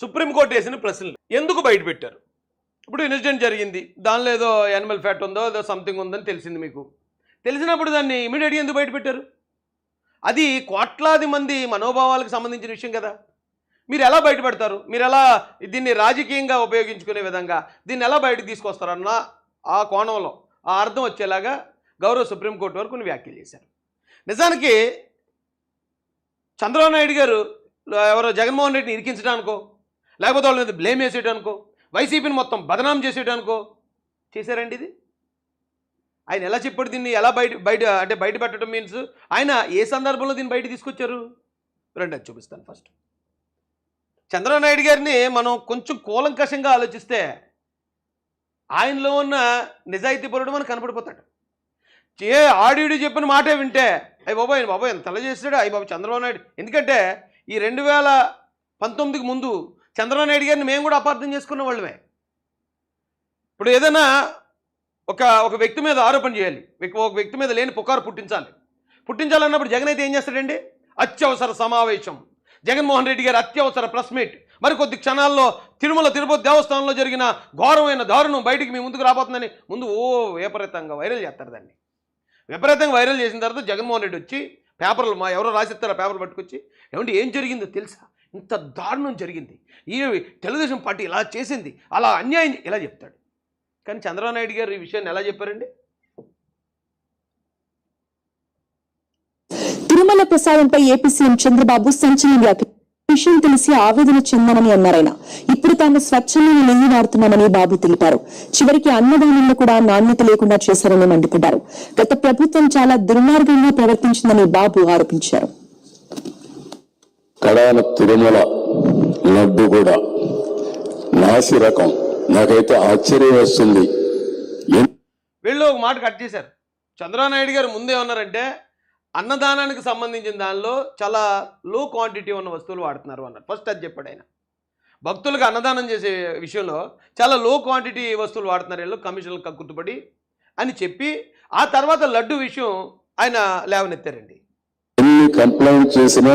Supreme court వేసిన ప్రశ్నలు. ఎందుకు బయట పెట్టారు? ఇప్పుడు ఇన్సిడెంట్ జరిగింది. దానిలో ఏదో యానిమల్ ఫ్యాట్ ఉందో ఏదో సంథింగ్ ఉందని తెలిసింది మీకు. తెలిసినప్పుడు దాన్ని ఇమీడియట్గా ఎందుకు బయట పెట్టారు? అది కోట్లాది మంది మనోభావాలకు సంబంధించిన విషయం కదా. మీరు ఎలా బయటపెడతారు మీరు ఎలా దీన్ని రాజకీయంగా ఉపయోగించుకునే విధంగా దీన్ని ఎలా బయటకు తీసుకొస్తారన్న ఆ కోణంలో ఆ అర్థం వచ్చేలాగా గౌరవ సుప్రీంకోర్టు వరకు కొన్ని వ్యాఖ్యలు చేశారు. నిజానికి చంద్రబాబు నాయుడు గారు ఎవరో జగన్మోహన్ రెడ్డిని ఇరికించడానికో లేకపోతే వాళ్ళ మీద బ్లేమ్ వేసేయడానికో వైసీపీని మొత్తం బదనాం చేసేయడానికో? చేశారండి ఇది? ఆయన ఎలా చెప్పాడు దీన్ని? ఎలా బయట బయట అంటే బయట పెట్టడం మీన్స్ ఆయన ఏ సందర్భంలో దీన్ని బయట తీసుకొచ్చారు? రండి అది చూపిస్తాను ఫస్ట్ చంద్రబాబు నాయుడు గారిని మనం కొంచెం కూలంకషంగా ఆలోచిస్తే ఆయనలో ఉన్న నిజాయితీ పరుడు మనకు కనపడిపోతాడు. ఏ ఆడియుడు చెప్పిన మాటే వింటే అయ్యి ఆయన బాబోయ్ ఎంత తల చేసాడు అయ్యి బాబు చంద్రబాబు నాయుడు. ఎందుకంటే ఈ రెండు వేల పంతొమ్మిదికి ముందు చంద్రబాబు నాయుడు గారిని మేము కూడా అపార్థం చేసుకున్న వాళ్ళమే. ఇప్పుడు ఏదైనా ఒక ఒక వ్యక్తి మీద ఆరోపణ చేయాలి. ఒక వ్యక్తి మీద లేని పుకారు పుట్టించాలి. పుట్టించాలన్నప్పుడు జగన్ అయితే ఏం చేస్తాడండి? అత్యవసర సమావేశం. జగన్మోహన్ రెడ్డి గారి అత్యవసర ప్రెస్ మీట్. మరికొద్ది క్షణాల్లో తిరుమల తిరుపతి దేవస్థానంలో జరిగిన ఘోరమైన దారుణం బయటికి మీ ముందుకు రాబోతుందని ముందు ఓ విపరీతంగా వైరల్ చేస్తారు దాన్ని. విపరీతంగా వైరల్ చేసిన తర్వాత జగన్మోహన్ రెడ్డి వచ్చి పేపర్లు మా ఎవరో రాసిస్తారో పేపర్ పట్టుకొచ్చి ఏమంటే ఏం జరిగిందో తెలుసా? ఇంత దారుణం జరిగింది. ఈ తెలుగుదేశం పార్టీ ఇలా చేసింది అలా అన్యాయం ఇలా చెప్తాడు. కానీ చంద్రబాబు నాయుడు గారు ఈ విషయాన్ని ఎలా చెప్పారండి? తిరుమల ప్రసాదంపై ఏపీ సీఎం చంద్రబాబు సంచలన వ్యాఖ్య విషయం తెలిసి ఆవేదన చెందామని అన్నారాయన ఇప్పుడు తాము స్వచ్ఛమైన నెయ్యి వాడుతున్నామని బాబు తెలిపారు. చివరికి అన్నదానంలో కూడా నాణ్యత లేకుండా చేశారని మండిపడ్డారు. గత ప్రభుత్వం చాలా దుర్మార్గంగా ప్రవర్తించిందని బాబు ఆరోపించారు. కడాన తిరుమల లడ్డు కూడా. నాసి రకం. నాకైతే ఆశ్చర్యం వేస్తుంది. వీళ్ళు ఒక మాట కట్ చేశారు. చంద్రబాబు నాయుడు గారు ముందే ఉన్నారంటే అన్నదానానికి సంబంధించిన దానిలో చాలా లో క్వాంటిటీ ఉన్న వస్తువులు వాడుతున్నారు అన్నారు. ఫస్ట్ అది చెప్పాడు ఆయన. భక్తులకు అన్నదానం చేసే విషయంలో చాలా లో క్వాంటిటీ వస్తువులు వాడుతున్నారు వీళ్ళు కమిషన్లు కక్కుర్తుపడి అని చెప్పి ఆ తర్వాత లడ్డు విషయం ఆయన లేవనెత్తారండి. ఎన్ని కంప్లైంట్ చేసినా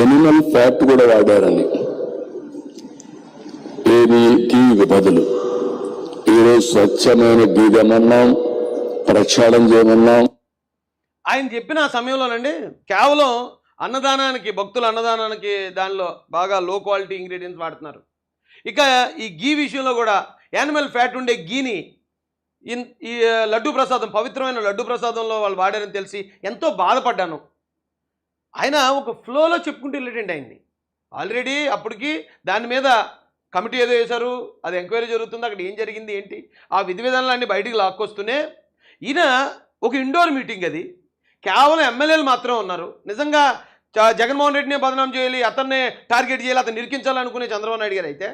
ఎనిమల్ ఫ్యాట్ కూడా వాడారని. ఏది ఘీకి బదులు. ఈరోజు స్వచ్ఛమైన గీ తెమ్మన్నాం ప్రక్షాళన చేయమన్నాం. ఆయన చెప్పిన ఆ సమయంలోనండి కేవలం అన్నదానానికి భక్తుల అన్నదానానికి దానిలో బాగా లో క్వాలిటీ ఇంగ్రీడియంట్స్ వాడుతున్నారు. ఇక ఈ గీ విషయంలో కూడా యానిమల్ ఫ్యాట్ ఉండే గీని ఇన్ ఈ లడ్డు ప్రసాదం పవిత్రమైన లడ్డు ప్రసాదంలో వాళ్ళు వాడారని తెలిసి ఎంతో బాధపడ్డాను. ఆయన ఒక ఫ్లోలో చెప్పుకుంటూ వెళ్ళేటండి ఆయన్ని. ఆల్రెడీ అప్పటికి దాని మీద కమిటీ ఏదో వేశారు అది ఎంక్వైరీ జరుగుతుంది అక్కడ ఏం జరిగింది ఏంటి? ఆ విధి విధానాలన్నీ బయటికి లాక్కొస్తూనే ఈయన ఒక ఇండోర్ మీటింగ్ అది. కేవలం ఎమ్మెల్యేలు మాత్రం ఉన్నారు. నిజంగా జగన్మోహన్ రెడ్డిని బదనాం చేయాలి అతన్నే టార్గెట్ చేయాలి అతను నిరికించాలనుకునే చంద్రబాబు నాయుడు గారు అయితే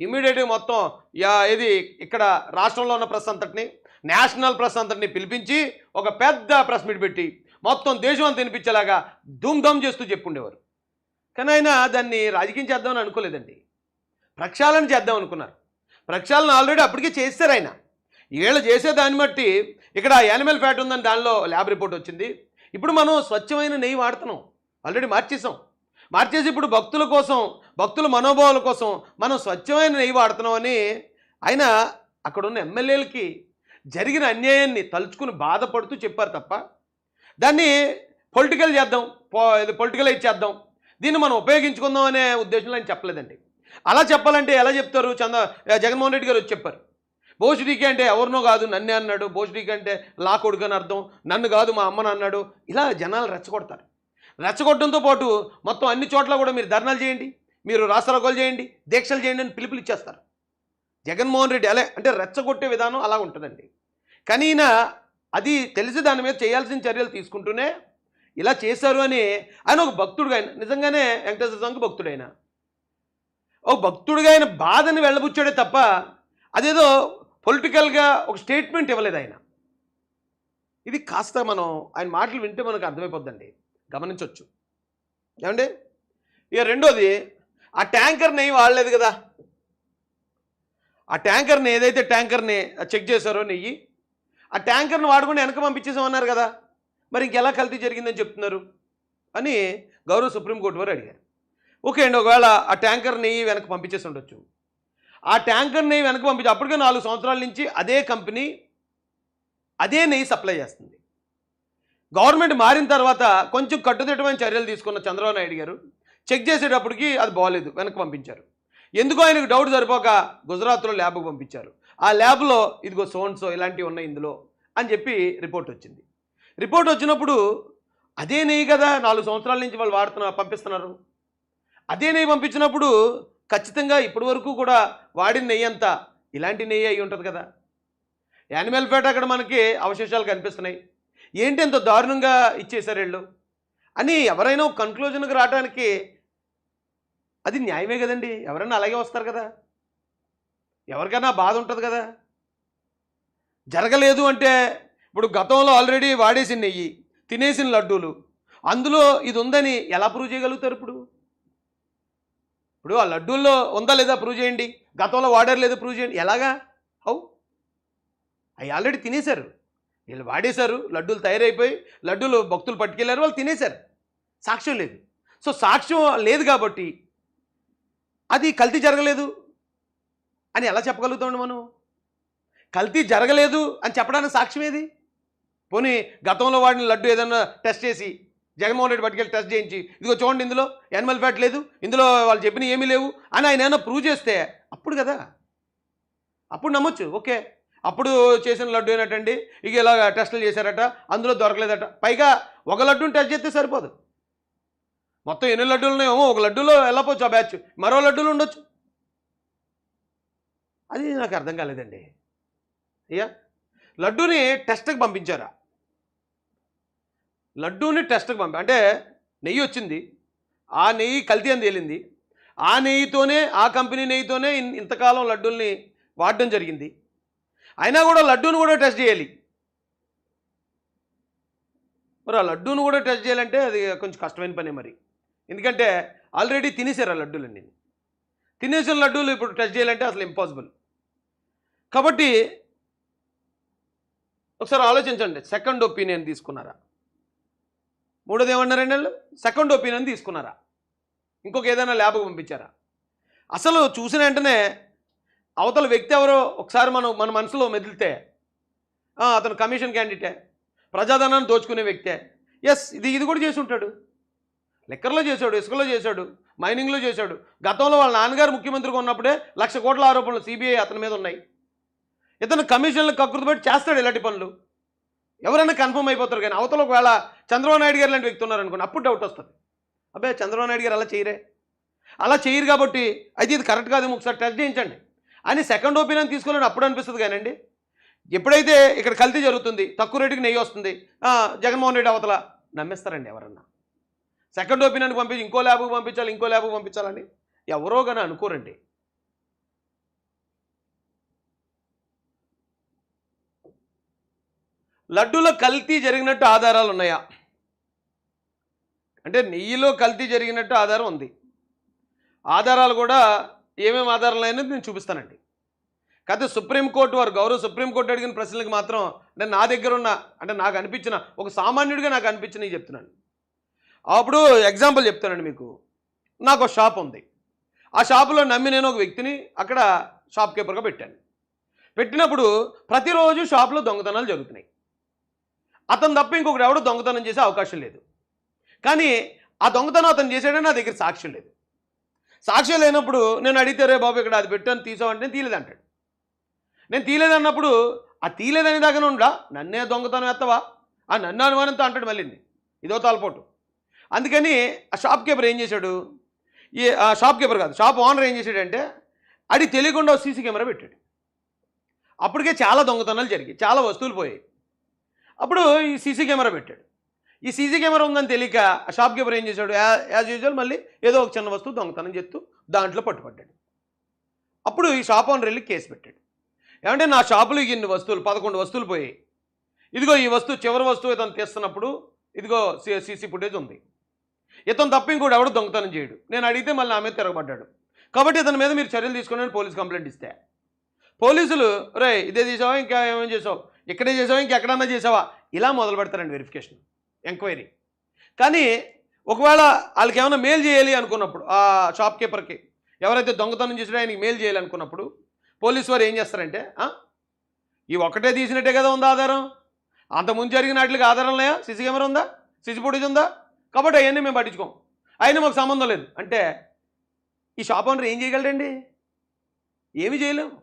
ఇమ్మీడియట్గా మొత్తం యా ఇది ఇక్కడ రాష్ట్రంలో ఉన్న ప్రెస్ అంతటిని నేషనల్ ప్రెస్ అంతటిని పిలిపించి ఒక పెద్ద ప్రెస్ మీట్ పెట్టి మొత్తం దేశం అంత వినిపించేలాగా ధూమ్ధామ్ చేస్తూ చెప్పుండేవారు. కానీ ఆయన దాన్ని రాజకీయం చేద్దామని అనుకోలేదండి. ప్రక్షాళన చేద్దాం అనుకున్నారు. ప్రక్షాళన ఆల్రెడీ అప్పటికే చేస్తారు ఆయన. వీళ్ళు చేసే దాన్ని బట్టి ఇక్కడ యానిమల్ ఫ్యాట్ ఉందని దానిలో ల్యాబ్ రిపోర్ట్ వచ్చింది. ఇప్పుడు మనం స్వచ్ఛమైన నెయ్యి వాడుతున్నాం. ఆల్రెడీ మార్చేసాం మార్చేసి ఇప్పుడు భక్తుల కోసం భక్తుల మనోభావాల కోసం మనం స్వచ్ఛమైన నెయ్యి వాడుతున్నామని ఆయన అక్కడ ఉన్న ఎమ్మెల్యేలకి జరిగిన అన్యాయాన్ని తలుచుకుని బాధపడుతూ చెప్పారు తప్ప దాన్ని పొలిటికల్ చేద్దాం పొలిటికలైజ్ చేద్దాం. దీన్ని మనం ఉపయోగించుకుందాం అనే ఉద్దేశంలో ఆయన చెప్పలేదండి. అలా చెప్పాలంటే ఎలా చెప్తారు? చంద్ర జగన్మోహన్ రెడ్డి గారు వచ్చి చెప్పారు. బోసుడీకి అంటే ఎవరినో కాదు నన్నే అన్నాడు. భోషుడికి అంటే లా కొడుకు అని అర్థం. నన్ను కాదు మా అమ్మను అన్నాడు. ఇలా జనాలు రెచ్చగొడతారు. రెచ్చగొట్టడంతో పాటు మొత్తం అన్ని చోట్ల కూడా మీరు ధర్నాలు చేయండి. మీరు రాష్ట్రాలు చేయండి. దీక్షలు చేయండి అని పిలుపులు ఇచ్చేస్తారు. జగన్మోహన్ రెడ్డి అలా అంటే రెచ్చగొట్టే విధానం అలా ఉంటుందండి. కానీ అది తెలిసి దాని మీద చేయాల్సిన చర్యలు తీసుకుంటూనే ఇలా చేశారు అని ఆయన ఒక భక్తుడుగా ఆయన నిజంగానే వెంకటేశ్వర స్వామికి భక్తుడైన. ఒక భక్తుడిగా ఆయన బాధని వెళ్ళబుచ్చాడే తప్ప అదేదో పొలిటికల్గా ఒక స్టేట్మెంట్ ఇవ్వలేదు ఆయన. ఇది కాస్త మనం ఆయన మాటలు వింటే మనకు అర్థమైపోద్దండి. గమనించవచ్చు ఏమండి? ఇక రెండోది ఆ ట్యాంకర్ నెయ్యి వాడలేదు కదా. ఆ ట్యాంకర్ని ఏదైతే ట్యాంకర్ని చెక్ చేశారో నెయ్యి ఆ ట్యాంకర్ను వాడుకుని వెనక పంపించేసామన్నారు కదా. మరి ఇంకెలా కల్తీ జరిగిందని చెప్తున్నారు? అని గౌరవ సుప్రీంకోర్టు వారు అడిగారు. ఓకే అండి ఒకవేళ ఆ ట్యాంకర్ నెయ్యి వెనక పంపించేసి ఉండొచ్చు. ఆ ట్యాంకర్ నెయ్యి వెనక పంపించి అప్పటికే నాలుగు సంవత్సరాల నుంచి అదే కంపెనీ అదే నెయ్యి సప్లై చేస్తుంది. గవర్నమెంట్ మారిన తర్వాత కొంచెం కట్టుదిట్టమైన చర్యలు తీసుకున్న చంద్రబాబు నాయుడు గారు చెక్ చేసేటప్పటికి అది బాగలేదు వెనక్కి పంపించారు. ఎందుకో ఆయనకు డౌట్ సరిపోక గుజరాత్లో ల్యాబ్కి పంపించారు. ఆ ల్యాబ్లో ఇదిగో సోన్సో ఇలాంటివి ఉన్నాయి ఇందులో అని చెప్పి రిపోర్ట్ వచ్చింది. రిపోర్ట్ వచ్చినప్పుడు అదే నెయ్యి కదా నాలుగు సంవత్సరాల నుంచి వాళ్ళు వాడుతున్నారు పంపిస్తున్నారు. అదే నెయ్యి పంపించినప్పుడు ఖచ్చితంగా ఇప్పటి వరకు కూడా వాడిన నెయ్యి అంతా ఇలాంటి నెయ్యి అయి ఉంటుంది కదా. యానిమల్ ఫ్యాట్ అక్కడ మనకి అవశేషాలు కనిపిస్తున్నాయి. ఏంటి ఎంత దారుణంగా ఇచ్చేశారు వీళ్ళు? అని ఎవరైనా కన్క్లూజన్కి రావడానికి అది న్యాయమే కదండి. ఎవరైనా అలాగే వస్తారు కదా. ఎవరికైనా బాధ ఉంటుంది కదా. జరగలేదు అంటే ఇప్పుడు గతంలో ఆల్రెడీ వాడేసిన నెయ్యి తినేసిన లడ్డూలు అందులో ఇది ఉందని ఎలా ప్రూవ్ చేయగలుగుతారు ఇప్పుడు? ఇప్పుడు ఆ లడ్డూల్లో ఉందా లేదా ప్రూవ్ చేయండి. గతంలో వాడారు లేదా ప్రూవ్ చేయండి. ఎలాగా? హౌ? అవి ఆల్రెడీ తినేశారు. వీళ్ళు వాడేశారు లడ్డూలు తయారైపోయి లడ్డూలు భక్తులు పట్టుకెళ్ళారు వాళ్ళు తినేశారు. సాక్ష్యం లేదు. సో సాక్ష్యం లేదు కాబట్టి అది కల్తీ జరగలేదు. అని ఎలా చెప్పగలుగుతామండి మనం కల్తీ జరగలేదు అని చెప్పడానికి సాక్ష్యం ఏది? పోనీ గతంలో వాడిన లడ్డు ఏదన్నా టెస్ట్ చేసి జగన్మోహన్ రెడ్డి పట్టుకెళ్ళి టెస్ట్ చేయించి ఇదిగో చూడండి ఇందులో యానిమల్ ఫ్యాట్ లేదు ఇందులో వాళ్ళు చెప్పిన ఏమీ లేవు అని ఆయన ఏమైనా ప్రూవ్ చేస్తే అప్పుడు కదా? అప్పుడు నమ్మొచ్చు ఓకే. అప్పుడు చేసిన లడ్డు ఏంటండి ఇక ఇలా టెస్టులు చేశారట అందులో దొరకలేదట. పైగా ఒక లడ్డూని టెస్ట్ చేస్తే సరిపోదు. మొత్తం ఎన్ని లడ్డూలు ఉన్నాయో ఒక లడ్డూలో వెళ్ళపోవచ్చు ఆ బ్యాచ్ మరో లడ్డూలు ఉండొచ్చు. అది నాకు అర్థం కాలేదండి. అయ్యా లడ్డూని టెస్ట్కి పంపించారా? లడ్డూని టెస్ట్కి పంపి అంటే నెయ్యి వచ్చింది ఆ నెయ్యి కల్తీ అని తేలింది ఆ నెయ్యితోనే ఆ కంపెనీ నెయ్యితోనే ఇంతకాలం లడ్డూల్ని వాడడం జరిగింది. అయినా కూడా లడ్డూని కూడా టెస్ట్ చేయాలి. మరి ఆ లడ్డూను కూడా టెస్ట్ చేయాలంటే అది కొంచెం కష్టమైన పనే మరి. ఎందుకంటే ఆల్రెడీ తినేసారు ఆ లడ్డూలన్నీ. తినేసిన లడ్డూలు ఇప్పుడు టెస్ట్ చేయాలంటే అసలు ఇంపాసిబుల్. కాబట్టి ఒకసారి ఆలోచించండి. సెకండ్ ఒపీనియన్ తీసుకున్నారా? మూడోది ఏమన్నారండి వాళ్ళు సెకండ్ ఒపీనియన్ తీసుకున్నారా? ఇంకొక ఏదైనా ల్యాబ్ పంపించారా? అసలు చూసిన వెంటనే అవతల వ్యక్తి ఎవరో ఒకసారి మనం మన మనసులో మెదిలితే అతను కమిషన్ క్యాండిడేటే ప్రజాధనాన్ని దోచుకునే వ్యక్తే ఎస్ ఇది ఇది కూడా చేసి ఉంటాడు. లెక్కర్లో చేశాడు ఇసుకలో చేశాడు మైనింగ్లో చేశాడు. గతంలో వాళ్ళ నాన్నగారు ముఖ్యమంత్రిగా ఉన్నప్పుడే లక్ష కోట్ల ఆరోపణలు సిబిఐ అతని మీద ఉన్నాయి. ఇతను కమిషన్లు కకృతి పెట్టి చేస్తాడు ఇలాంటి పనులు. ఎవరైనా కన్ఫర్మ్ అయిపోతారు కానీ అవతల ఒకవేళ చంద్రబాబు నాయుడు గారు లాంటి వ్యక్తి ఉన్నారనుకోండి అప్పుడు డౌట్ వస్తుంది. అబ్బాయి చంద్రబాబు నాయుడు గారు అలా చేయరే. అలా చేయరు కాబట్టి అయితే ఇది కరెక్ట్ కాదు ఒకసారి టెస్ట్ చేయించండి. అని సెకండ్ ఒపీనియన్ తీసుకోవాలని అప్పుడు అనిపిస్తుంది కానండి. ఎప్పుడైతే ఇక్కడ కల్తీ జరుగుతుంది తక్కువ రేటుకి నెయ్యి వస్తుంది జగన్మోహన్ రెడ్డి అవతల నమ్మేస్తారండి ఎవరన్నా. సెకండ్ ఒపీనియన్కి పంపించి ఇంకో ల్యాబ్కి పంపించాలి ఇంకో ల్యాబ్కి పంపించాలని ఎవరో కానీ అనుకోరండి. లడ్డూలో కల్తీ జరిగినట్టు ఆధారాలు ఉన్నాయా? అంటే నెయ్యిలో కల్తీ జరిగినట్టు ఆధారం ఉంది. ఆధారాలు కూడా ఏమేమి ఆధారాలు అయినది నేను చూపిస్తానండి. కాకపోతే సుప్రీంకోర్టు వారు గౌరవ సుప్రీంకోర్టు అడిగిన ప్రశ్నలకు మాత్రం అంటే నా దగ్గర ఉన్న అంటే నాకు అనిపించిన ఒక సామాన్యుడిగా నాకు అనిపించినవి చెప్తున్నాను. అప్పుడు ఎగ్జాంపుల్ చెప్తానండి మీకు. నాకు ఒక షాప్ ఉంది. ఆ షాపులో నమ్మి నేను ఒక వ్యక్తిని అక్కడ షాప్ కీపర్గా పెట్టాను. పెట్టినప్పుడు ప్రతిరోజు షాప్లో దొంగతనాలు జరుగుతున్నాయి. అతను తప్ప ఇంకొకటి ఎవడు దొంగతనం చేసే అవకాశం లేదు. కానీ ఆ దొంగతనం అతను చేసాడని నా దగ్గర సాక్ష్యం లేదు. సాక్ష్యం లేనప్పుడు నేను అడిగితే రే బాబు ఇక్కడ అది పెట్టాను తీసావంటే నేను తీలేదంటాడు నేను తీయలేదన్నప్పుడు ఆ తీయలేదని దాకా ఉండా నన్నే దొంగతనం ఎత్తవా ఆ నన్ను అనుమానంతో అంటాడు మళ్ళీ ఇదో తలపోటు. అందుకని ఆ షాప్ కీపర్ ఏం చేశాడు? ఈ ఆ షాప్ కీపర్ కాదు షాప్ ఓనర్ ఏం చేశాడంటే అడి తెలియకుండా సీసీ కెమెరా పెట్టాడు. అప్పటికే చాలా దొంగతనాలు జరిగాయి చాలా వస్తువులు పోయాయి. అప్పుడు ఈ సీసీ కెమెరా పెట్టాడు. ఈ సీసీ కెమెరా ఉందని తెలియక ఆ షాప్ కీపర్ ఏం చేశాడు? యా- యాజ్ యూజువల్ మళ్ళీ ఏదో ఒక చిన్న వస్తువు దొంగతనం చెప్తూ దాంట్లో పట్టుపడ్డాడు అప్పుడు ఈ షాప్ ఓనర్ వెళ్ళి కేసు పెట్టాడు. ఏమంటే నా షాపులో ఇన్ని వస్తువులు పదకొండు వస్తువులు పోయాయి. ఇదిగో ఈ వస్తువు చివరి వస్తువు ఇతను తీస్తున్నప్పుడు ఇదిగో సీసీ ఫుటేజ్ ఉంది. ఇతను తప్ప ఇంకోటి ఎవడు దొంగతనం చేయడు. నేను అడిగితే మళ్ళీ ఆమె మీద తిరగబడ్డాడు. కాబట్టి ఇతని మీద మీరు చర్యలు తీసుకుని పోలీస్ కంప్లైంట్ ఇస్తే. పోలీసులు రే ఇదే తీసావా? ఇంకా ఏమేం చేసావు? ఇక్కడే చేసావా? ఇంకెక్కడన్నా చేసావా? ఇలా మొదలు పెడతారండి వెరిఫికేషన్ ఎంక్వైరీ కానీ ఒకవేళ వాళ్ళకి ఏమైనా మెయిల్ చేయాలి అనుకున్నప్పుడు ఆ షాప్ కీపర్కి ఎవరైతే దొంగతనం చేసాడో ఆయనకి మెయిల్ చేయాలి అనుకున్నప్పుడు పోలీసు వారు ఏం చేస్తారంటే ఈ ఒక్కటే తీసినట్టే కదా ఉందా ఆధారం? అంతకుముందు జరిగిన వాటికి ఆధారం లేదా సిసి కెమెరా ఉందా? సిసి ఫుటేజ్ ఉందా? కాబట్టి అవన్నీ మేము పట్టించుకోం. అయినా మాకు సంబంధం లేదు. అంటే ఈ షాప్ ఓనర్ ఏం చేయగలడండి? ఏమి చేయలేము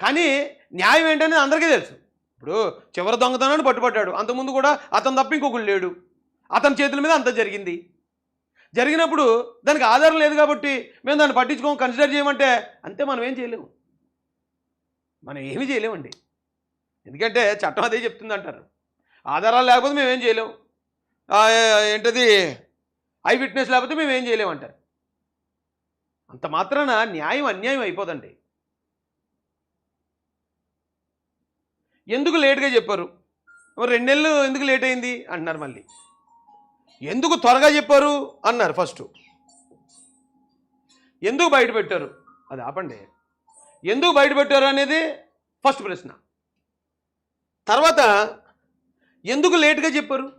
కానీ న్యాయం ఏంటనేది అందరికీ తెలుసు. ఇప్పుడు చివరి దొంగతనాన్ని పట్టుబడ్డాడు అంతకుముందు కూడా అతను తప్ప ఇంకొకడు లేడు. అతని చేతుల మీద అంత జరిగింది. జరిగినప్పుడు దానికి ఆధారం లేదు కాబట్టి మేము దాన్ని పట్టించుకోం కన్సిడర్ చేయమంటే అంతే మనం ఏం చేయలేము. మనం ఏమీ చేయలేమండి. ఎందుకంటే చట్టం అదే చెప్తుంది అంటారు ఆధారాలు లేకపోతే మేము ఏం చేయలేము. ఏంటది? ఐ విట్నెస్ లేకపోతే మేము ఏం చేయలేమంటారు. అంత మాత్రాన న్యాయం అన్యాయం అయిపోదండి. ఎందుకు లేట్గా చెప్పారు? రెండు నెలలు ఎందుకు లేట్ అయింది? అంటున్నారు మళ్ళీ. ఎందుకు త్వరగా చెప్పారు? అన్నారు ఫస్ట్. ఎందుకు బయట పెట్టారు? అది ఆపండి. ఎందుకు బయట పెట్టారు? అనేది ఫస్ట్ ప్రశ్న. తర్వాత ఎందుకు లేట్గా చెప్పారు?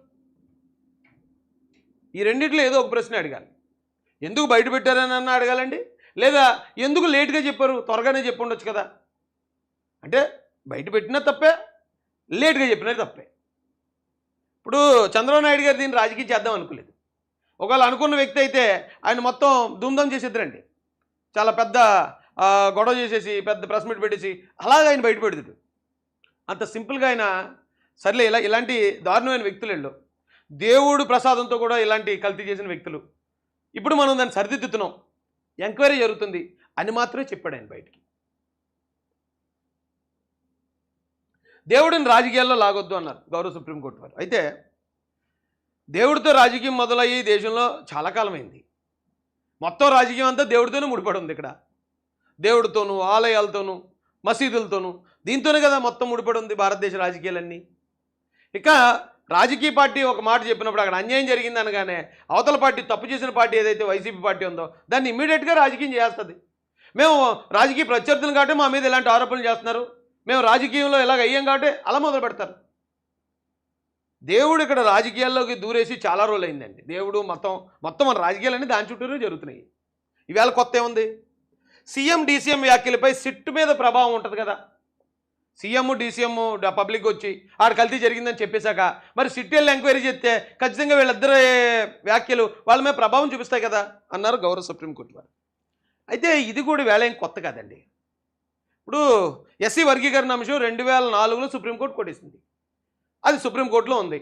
ఈ రెండిట్లో ఏదో ఒక ప్రశ్న అడగాలి. ఎందుకు బయట పెట్టారని అన్న అడగాలండి. లేదా ఎందుకు లేట్గా చెప్పారు? త్వరగానే చెప్పి ఉండొచ్చు కదా? అంటే బయట పెట్టినా తప్పే లేట్గా చెప్పినా తప్పే. ఇప్పుడు చంద్రబాబు నాయుడు గారు దీన్ని రాజకీయం చేద్దాం అనుకోలేదు. ఒకవేళ అనుకున్న వ్యక్తి అయితే ఆయన మొత్తం దుమ్దం చేసేద్దరండి. చాలా పెద్ద గొడవ చేసేసి పెద్ద ప్రెస్ మీట్ పెట్టేసి అలాగే ఆయన బయట పెడతాడు. అంత సింపుల్గా ఆయన సర్లే ఇలా ఇలాంటి దారుణమైన వ్యక్తులు వెళ్ళు దేవుడు ప్రసాదంతో కూడా ఇలాంటి కల్తీ చేసిన వ్యక్తులు. ఇప్పుడు మనం దాన్ని సరిదిద్దుతున్నాం. ఎంక్వైరీ జరుగుతుంది అని మాత్రమే చెప్పాడు ఆయన బయటికి. దేవుడిని రాజకీయాల్లో లాగొద్దు అన్నారు గౌరవ సుప్రీంకోర్టు వారు. అయితే దేవుడితో రాజకీయం మొదలయ్యి ఈ దేశంలో చాలా కాలమైంది. మొత్తం రాజకీయం అంతా దేవుడితోనే ముడిపడి ఉంది ఇక్కడ. దేవుడితోనూ ఆలయాలతోనూ మసీదులతోనూ దీంతోనే కదా మొత్తం ముడిపడి ఉంది భారతదేశ రాజకీయాలన్నీ. ఇక రాజకీయ పార్టీ ఒక మాట చెప్పినప్పుడు అక్కడ అన్యాయం జరిగింది అనగానే అవతల పార్టీ తప్పు చేసిన పార్టీ ఏదైతే వైసీపీ పార్టీ ఉందో దాన్ని ఇమ్మీడియట్గా రాజకీయం చేస్తుంది మేము రాజకీయ ప్రత్యర్థులు కాబట్టి మా మీద ఇలాంటి ఆరోపణలు చేస్తున్నారు? మేము రాజకీయంలో ఇలాగ అయ్యాం కాబట్టి అలా మొదలు పెడతారు. దేవుడు ఇక్కడ రాజకీయాల్లోకి దూరేసి చాలా రోజులు అయిందండి దేవుడు మొత్తం మొత్తం మన రాజకీయాలన్నీ దాని చుట్టూనే జరుగుతున్నాయి. ఇవాళ కొత్త ఏముంది? సీఎం డీసీఎం వ్యాఖ్యలపై సిట్టు మీద ప్రభావం ఉంటుంది కదా. సీఎం డీసీఎం పబ్లిక్ వచ్చి ఆడ కల్తీ జరిగిందని చెప్పేశాక మరి సిట్ వెళ్ళి ఎంక్వైరీ చేస్తే ఖచ్చితంగా వీళ్ళిద్దరి వ్యాఖ్యలు వాళ్ళ మీద ప్రభావం చూపిస్తాయి కదా అన్నారు గౌరవ సుప్రీంకోర్టు వారు. అయితే ఇది కూడా వేళ ఏం కొత్త కాదండి. ఇప్పుడు ఎస్సీ వర్గీకరణ అంశం రెండు వేల నాలుగులో సుప్రీంకోర్టు కొట్టేసింది. అది సుప్రీంకోర్టులో ఉంది.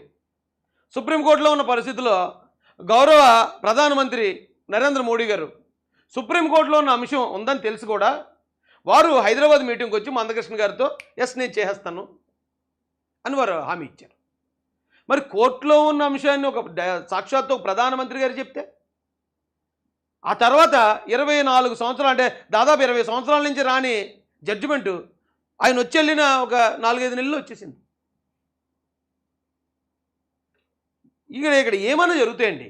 సుప్రీంకోర్టులో ఉన్న పరిస్థితిలో గౌరవ ప్రధానమంత్రి నరేంద్ర మోడీ గారు సుప్రీంకోర్టులో ఉన్న అంశం ఉందని తెలిసి కూడా వారు హైదరాబాద్ మీటింగ్కి వచ్చి మందకృష్ణ గారితో ఎస్ నేను చేసేస్తాను అని వారు హామీ ఇచ్చారు. మరి కోర్టులో ఉన్న అంశాన్ని ఒక సాక్షాత్తు ప్రధానమంత్రి గారు చెప్తే? ఆ తర్వాత ఇరవై నాలుగు సంవత్సరాలు అంటే దాదాపు ఇరవై సంవత్సరాల నుంచి రాని జడ్జిమెంటు ఆయన వచ్చి వెళ్ళిన ఒక నాలుగైదు నెలలు వచ్చేసింది. ఇక్కడ ఇక్కడ ఏమైనా జరుగుతాయండి?